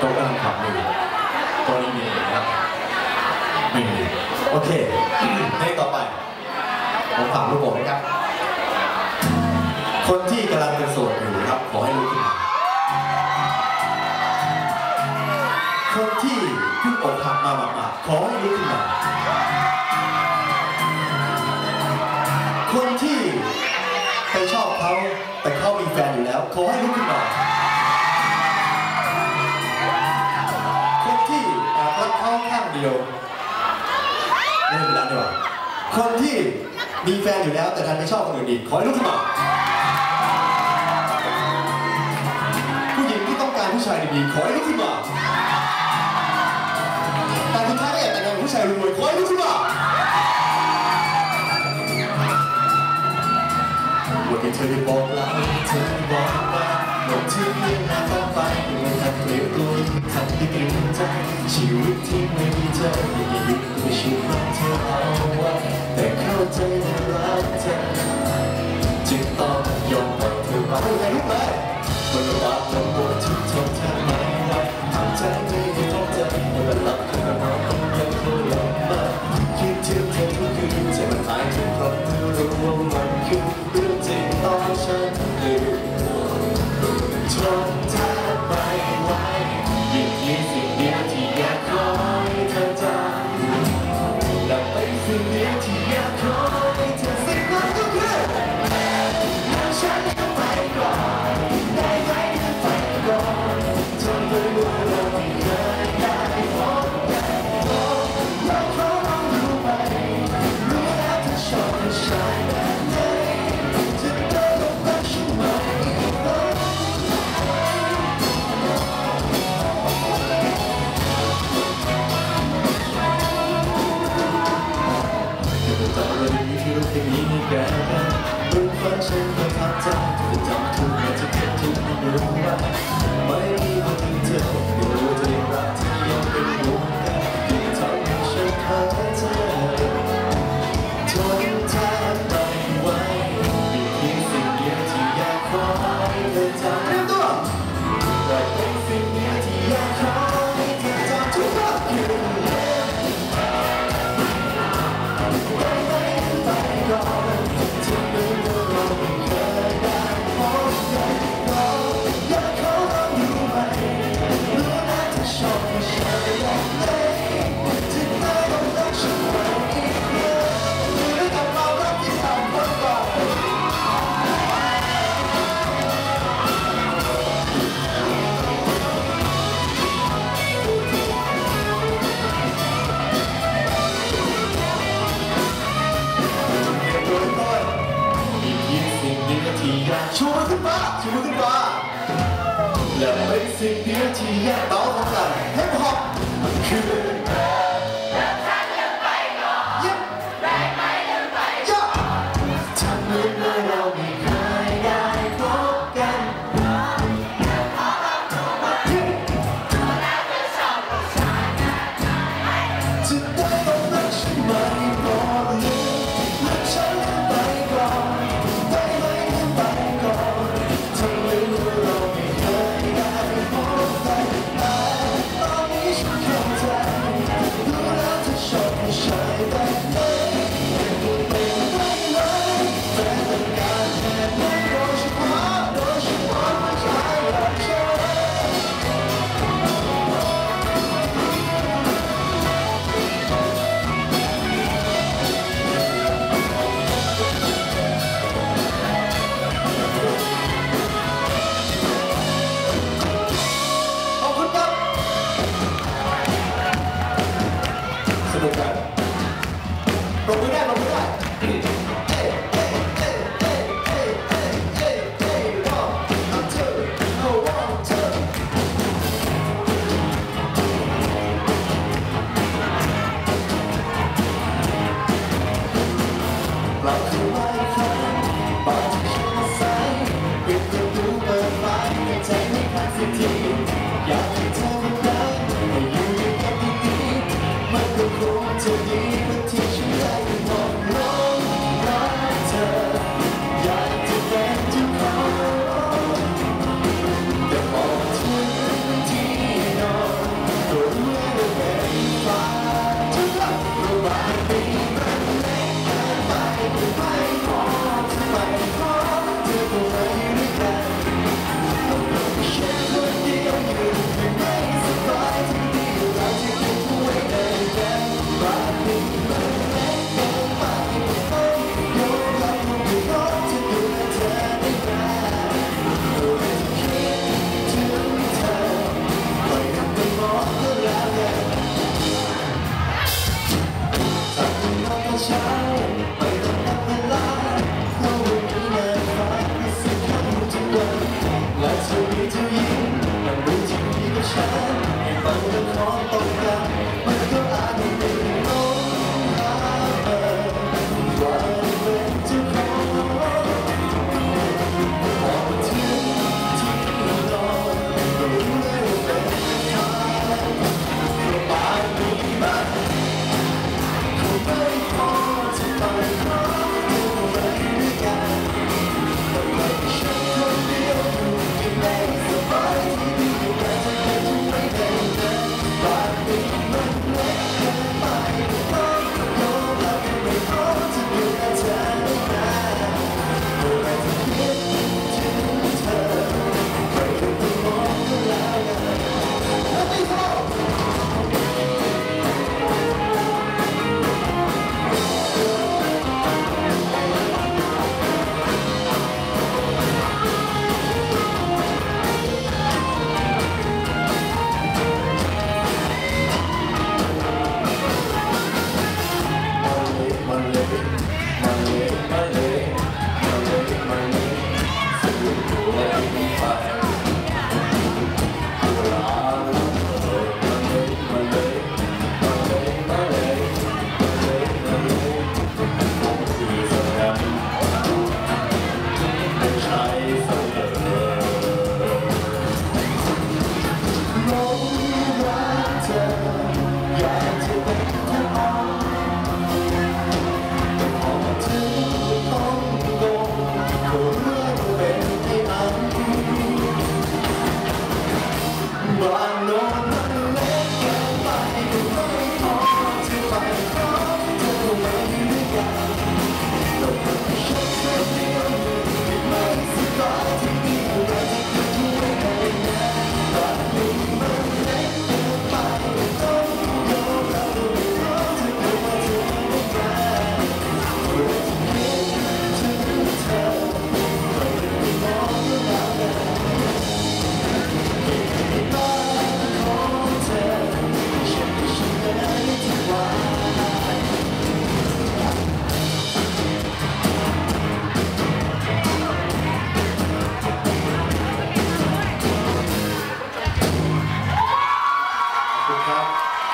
โต๊ะกำลังขับอยู่โต๊ะนี้มีนะครับไม่มีโอเคเพลงต่อไป ผมฝากลูกโป่งนะครับ คนที่กำลังเป็นโสดอยู่นะครับ ขอให้ลุกขึ้นมาคนที่เพิ่งอกหักมาหมาดๆขอให้ลุกขึ้นมาคนที่ไปชอบเขาแต่เขามีแฟนอยู่แล้ว ขอให้ลุกขึ้นมา เขาข้างเดียวไม่เป็นไรดีกว่าคนที่มีแฟนอยู่แล้วแต่ดันไปชอบคนอื่นอีกขอให้ลุกขึ้นมาผู้หญิงที่ต้องการผู้ชายดีๆขอให้ลุกขึ้นมา ทำให้เต็มใจชีวิตที่ไม่มีเธอไม่ได้ยึดด้วยชีวิตเธอเอาไว้แต่เข้าใจและรักเธอจึงต้องยอมให้เธอไปให้ลุกเลยมันลำบากลำบนที่ทนเธอไม่ไหวทำใจไม่ได้ต้องใจเมื่อหลับ ที่รู้แค่นี้นี่แกรู้ว่าฉันประทับใจจะจำทุกอย่างจะเก็บทุกไม่รู้ว่า และเป็นสิ่งเ